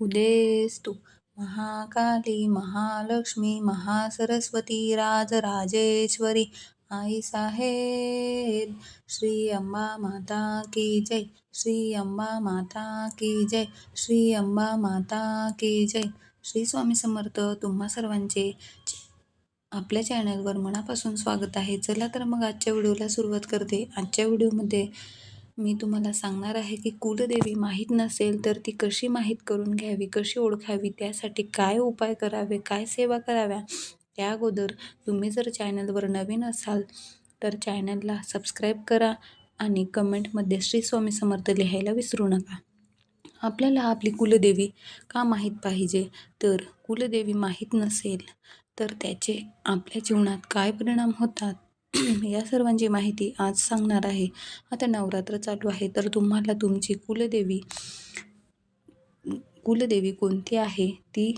उदेस्तु। महाकाली महालक्ष्मी महासरस्वती राजराजेश्वरी आई साहेब श्री अंबा माता की जय। श्री अंबा माता की जय। श्री अंबा माता की जय। श्री स्वामी समर्थ तुम्हा सर्वांचे आपल्या चॅनलवर मनापासून स्वागत आहे. चला तर मग आजच्या व्हिडिओला सुरुवात करते. आजच्या व्हिडिओमध्ये मी तुम्हाला सांगणार आहे की कुलदेवी माहीत नसेल तर ती कशी माहीत करून घ्यावी कशी ओळखावी त्यासाठी काय उपाय करावे काय सेवा कराव्या त्या अगोदर तुम्ही जर चॅनलवर नवीन असाल तर चॅनलला सबस्क्राईब करा आणि कमेंटमध्ये श्री स्वामी समर्थ लिहायला विसरू नका. आपल्याला आपली कुलदेवी का माहीत पाहिजे? तर कुलदेवी माहीत नसेल तर त्याचे आपल्या जीवनात काय परिणाम होतात? या सर्वांची माहिती आज सांगणार आहे. आता नवरात्र चालू आहे तर तुम्हाला तुमची कुलदेवी कुलदेवी कोणती आहे ती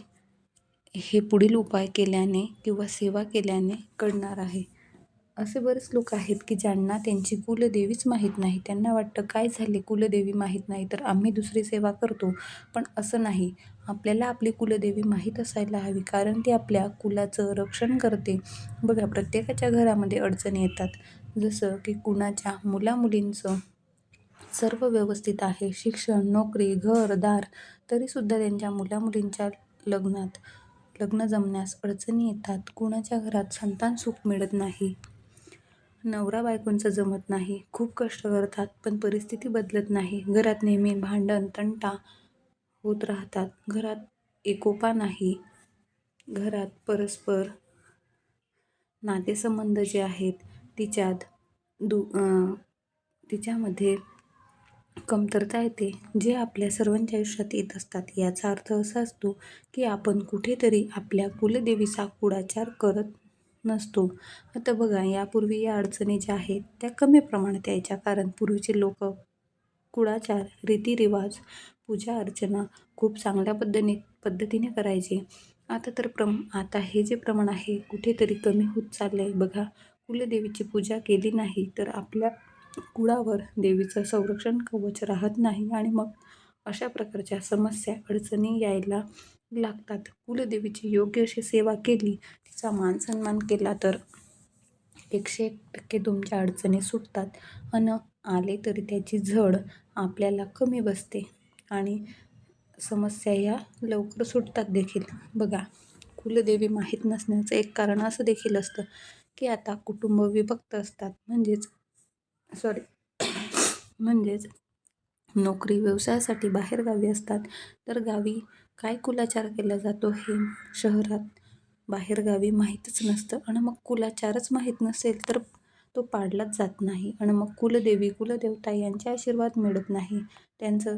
हे पुढील उपाय केल्याने किंवा सेवा केल्याने कळणार आहे. असे बरेच लोक आहेत की ज्यांना त्यांची कुलदेवीच माहीत नाही. त्यांना वाटतं काय झाले? कुलदेवी माहीत नाही. तर आम्ही दुसरी सेवा करतो. पण असं नाही. आपल्याला आपली कुलदेवी माहीत असायला हवी कारण ती आपल्या कुलाचं रक्षण करते. बघा प्रत्येकाच्या घरामध्ये अडचणी येतात. जसं की कुणाच्या मुलामुलींचं सर्व व्यवस्थित आहे. शिक्षण नोकरी घर दार तरीसुद्धा त्यांच्या मुलामुलींच्या लग्नात लग्न जमण्यास अडचणी येतात. कुणाच्या घरात संतान सुख मिळत नाही. नवरा बायकोंचं जमत नाही. खूप कष्ट करतात पण परिस्थिती बदलत नाही. घरात नेहमी भांडण तंटा होत राहतात. घरात एकोपा नाही. घरात परस्पर नातेसंबंध जे आहेत तिच्यात दु तिच्यामध्ये कमतरता येते. जे आपल्या सर्वांच्या आयुष्यात येत असतात याचा अर्थ असा असतो की आपण कुठेतरी आपल्या कुलदेवीचा कुडाचार करत नसतो. आता बघा यापूर्वी या अडचणी ज्या आहेत त्या कमी प्रमाणात यायच्या. कारण पूर्वीचे लोक कुळाचार रीतिरिवाज पूजा अर्चना खूप चांगल्या पद्धतीने पद्धतीने करायचे. आता तर प्रम आता हे जे प्रमाण आहे कुठेतरी कमी होत चाललं आहे बघा कुलदेवीची पूजा केली नाही तर आपल्या कुळावर देवीचं संरक्षण कवच राहत नाही. आणि मग अशा प्रकारच्या समस्या अडचणी यायला लागतात. कुलदेवीची योग्य अशी सेवा केली तिचा मान सन्मान केला तर एकशे एक टक्के तुमच्या अडचणी सुटतात. अन आले तरी त्याची झड आपल्याला कमी बसते आणि समस्या या लवकर सुटतात देखील. बघा कुलदेवी माहीत नसण्याचं एक कारण असं देखील असतं की आता कुटुंब विभक्त असतात. म्हणजेच सॉरी म्हणजेच नोकरी व्यवसायासाठी बाहेरगावी असतात तर गावी काय कुलाचार केला जातो हे शहरात? बाहेरगावी माहीतच नसतं आणि मग कुलाचारच माहीत नसेल तर तो पाडलाच जात नाही आणि मग कुलदेवी कुलदेवता यांचे आशीर्वाद मिळत नाही. त्यांचं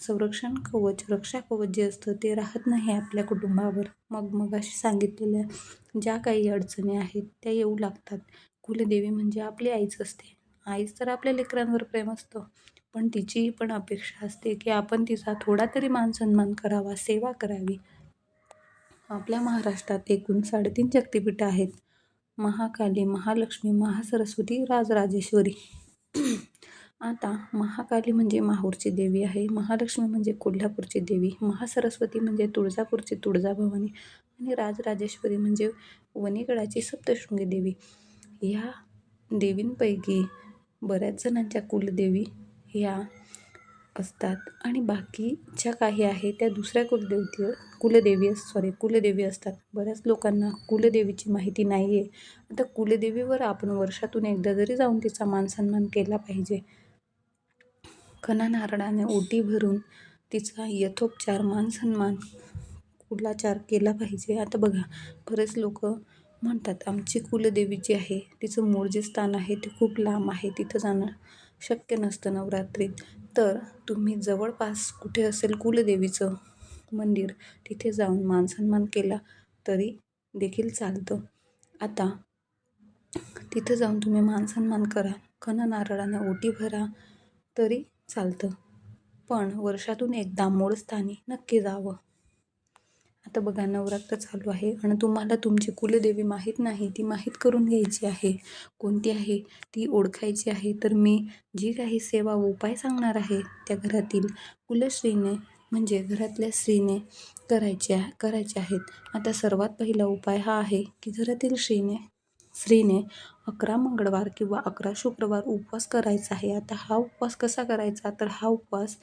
संरक्षण कवच रक्षा कवच जे असतं ते राहत नाही आपल्या कुटुंबावर. मग मग अशी सांगितलेल्या ज्या काही अडचणी आहेत त्या येऊ लागतात. कुलदेवी म्हणजे आपली आईच असते. आईच तर आपल्या लेकरांवर प्रेम असतं. पण तिची पण अपेक्षा असते की आपण तिचा थोडा तरी मानसन्मान करावा सेवा करावी. आपल्या महाराष्ट्रात एकूण साडेतीन शक्तिपीठं आहेत. महाकाली महालक्ष्मी महासरस्वती राजराजेश्वरी. आता महाकाली म्हणजे माहूरची देवी आहे महालक्ष्मी म्हणजे कोल्हापूरची देवी महासरस्वती म्हणजे तुळजापूरची तुळजाभवानी आणि राजराजेश्वरी म्हणजे वणीगडाची सप्तशृंगी देवी. ह्या देवींपैकी बऱ्याच जणांच्या कुलदेवी ह्या असतात. आणि बाकी ज्या काही आहे त्या दुसऱ्या कुलदेवती कुलदेवी सॉरी कुलदेवी असतात. बऱ्याच लोकांना कुलदेवीची माहिती नाही आहे आता कुलदेवीवर आपण वर्षातून एकदा जरी जाऊन तिचा मानसन्मान केला पाहिजे खना नारळाने ओटी भरून तिचा यथोपचार मानसन्मान कुलाचार केला पाहिजे. आता बघा बरेच लोक म्हणतात आमची कुलदेवी जी आहे तिचं मूळ जे स्थान आहे ते खूप लांब आहे तिथं जाणं शक्य नसतं नवरात्रीत. तर तुम्ही जवळपास कुठे असेल कुलदेवीचं मंदिर तिथे जाऊन मानसन्मान केला तरी देखील चालतं. आता तिथं जाऊन तुम्ही मानसन्मान करा खन नारळाने ओटी भरा तरी चालतं. पण वर्षातून एकदा मूळ स्थानी नक्की जावं. आता बघा नवरात्र चालू आहे आणि तुम्हाला तुमची कुलदेवी माहीत नाही ती माहीत करून घ्यायची आहे. कोणती आहे? ती ओळखायची आहे. तर मी जी काही सेवा उपाय सांगणार आहे त्या घरातील कुलश्रीने म्हणजे घरातल्या स्त्रीने करायच्या करायचे आहेत. आता सर्वात पहिला उपाय हा आहे की घरातील स्त्रीने स्त्रीने अकरा मंगळवार किंवा अकरा शुक्रवार उपवास करायचा आहे. आता हा उपवास कसा करायचा? तर हा उपवास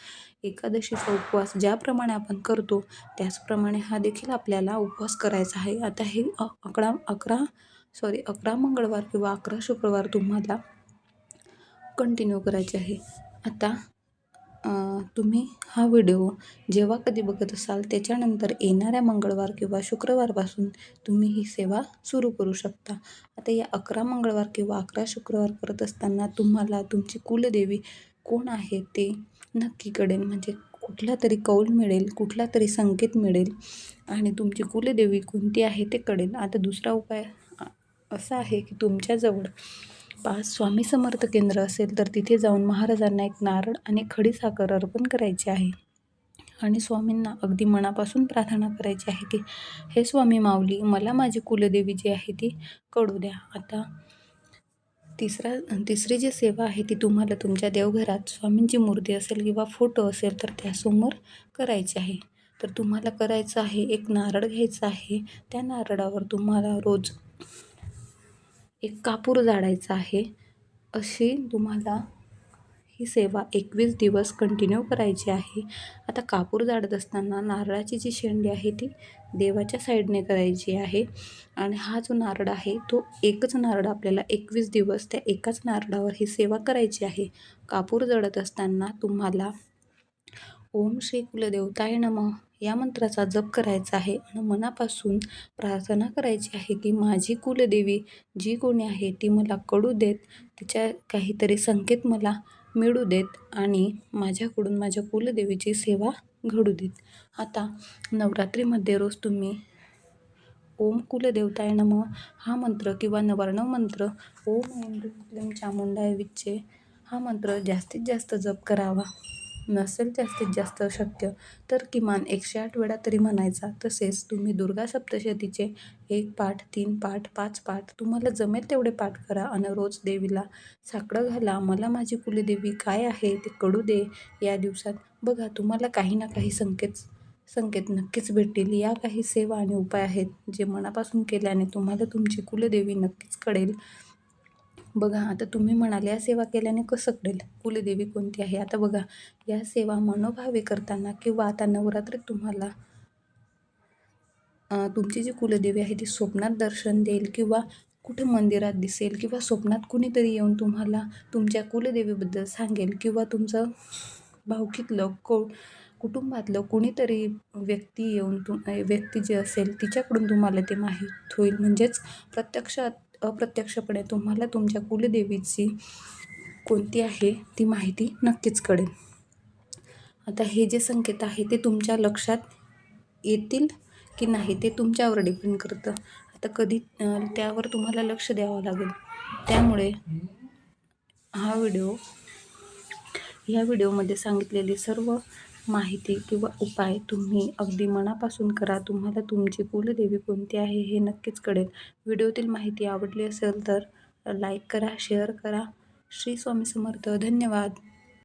एकादशीचा उपवास ज्याप्रमाणे आपण करतो त्याचप्रमाणे हा देखील आपल्याला उपवास करायचा आहे. आता हे अकरा अकरा सॉरी अकरा मंगळवार किंवा अकरा शुक्रवार तुम्हाला कंटिन्यू करायचे आहे. आता तुम्ही हा व्हिडिओ जेव्हा कधी बघत असाल त्याच्यानंतर येणाऱ्या मंगळवार किंवा शुक्रवारपासून तुम्ही ही सेवा सुरू करू शकता. आता या अकरा मंगळवार किंवा अकरा शुक्रवार करत असताना तुम्हाला तुमची कुलदेवी कोण आहे ते नक्की कळेल. म्हणजे कुठला तरी कौल मिळेल कुठला तरी संकेत मिळेल आणि तुमची कुलदेवी कोणती आहे ते कळेल. आता दुसरा उपाय असा आहे की तुमच्याजवळ पाच स्वामी समर्थ केंद्र असेल तर तिथे जाऊन महाराजांना एक नारळ आणि खडी साखर अर्पण करायची आहे. आणि स्वामींना अगदी मनापासून प्रार्थना करायची आहे की हे स्वामी माऊली मला माझी कुलदेवी जी आहे ती कळू द्या. आता तिसरा तिसरी जी सेवा आहे ती तुम्हाला तुमच्या देवघरात स्वामींची मूर्ती असेल किंवा फोटो असेल तर त्यासमोर करायची आहे. तर तुम्हाला करायचं आहे एक नारळ घ्यायचा आहे. त्या नारळावर तुम्हाला रोज एक कापूर जाळायचा आहे. अशी तुम्हाला ही सेवा एकवीस दिवस कंटिन्यू करायची आहे. आता कापूर जाळत असताना नारळाची जी शेंडी आहे ती देवाच्या साईडने करायची आहे. आणि हा जो नारळ आहे तो एकच नारळ आपल्याला एकवीस दिवस त्या एकाच नारळावर ही सेवा करायची आहे. कापूर जडत असताना तुम्हाला ओम श्री कुलदेवताय नम. या मंत्राचा जप करायचा आहे आणि मनापासून प्रार्थना करायची आहे की माझी कुलदेवी जी कोणी आहे ती मला कळू देत तिच्या काहीतरी संकेत मला मिळू देत आणि माझ्याकडून माझ्या कुलदेवीची सेवा घडू देत. आता नवरात्रीमध्ये रोज तुम्ही ओम कुलदेवताय नम हा मंत्र किंवा नवर्ण मंत्र ओम ऐं क्लीं चामुंडाय विच्चे हा मंत्र जास्तीत जास्त जप करावा. नसेल जास्तीत जास्त शक्य तर किमान एकशे आठ वेळा तरी म्हणायचा. तसेच तुम्ही दुर्गा सप्तशतीचे एक पाठ तीन पाठ पाच पाठ तुम्हाला जमेल तेवढे पाठ करा आणि रोज देवीला साकडं घाला. मला माझी कुलदेवी काय आहे ते कळू दे या दिवसात. बघा तुम्हाला काही ना काही संकेत संकेत नक्कीच भेटतील. या काही सेवा आणि उपाय आहेत जे मनापासून केल्याने तुम्हाला तुमची कुलदेवी नक्कीच कळेल. बघा आता तुम्ही म्हणाल या सेवा केल्याने कसं कळेल कुलदेवी कोणती आहे? आता बघा या सेवा मनोभावे करताना किंवा आता नवरात्रीत तुम्हाला तुमची जी कुलदेवी आहे ती स्वप्नात दर्शन देईल किंवा कुठं मंदिरात दिसेल किंवा स्वप्नात कुणीतरी येऊन तुम्हाला तुमच्या कुलदेवीबद्दल सांगेल किंवा तुमचं भावकीतलं को कुटुंबातलं कुणीतरी व्यक्ती येऊन तु व्यक्ती जी असेल तिच्याकडून तुम्हाला ते माहीत होईल. म्हणजेच प्रत्यक्षात अप्रत्यक्षपणे तुम्हाला तुमच्या कुलदेवीची कोणती आहे ती माहिती नक्कीच कळेल. आता हे जे संकेत आहे ते तुमच्या लक्षात येतील की नाही ते तुमच्यावर डिपेंड करतं. आता कधी त्यावर तुम्हाला लक्ष द्यावं लागेल. त्यामुळे हा व्हिडिओ ह्या व्हिडिओमध्ये सांगितलेली सर्व माहिती किंवा उपाय तुम्ही अगदी मनापासून करा. तुम्हाला तुमची कुलदेवी कोणती आहे हे नक्कीच कळेल. व्हिडिओतील माहिती आवडली असेल तर लाईक करा शेअर करा. श्री स्वामी समर्थ. धन्यवाद.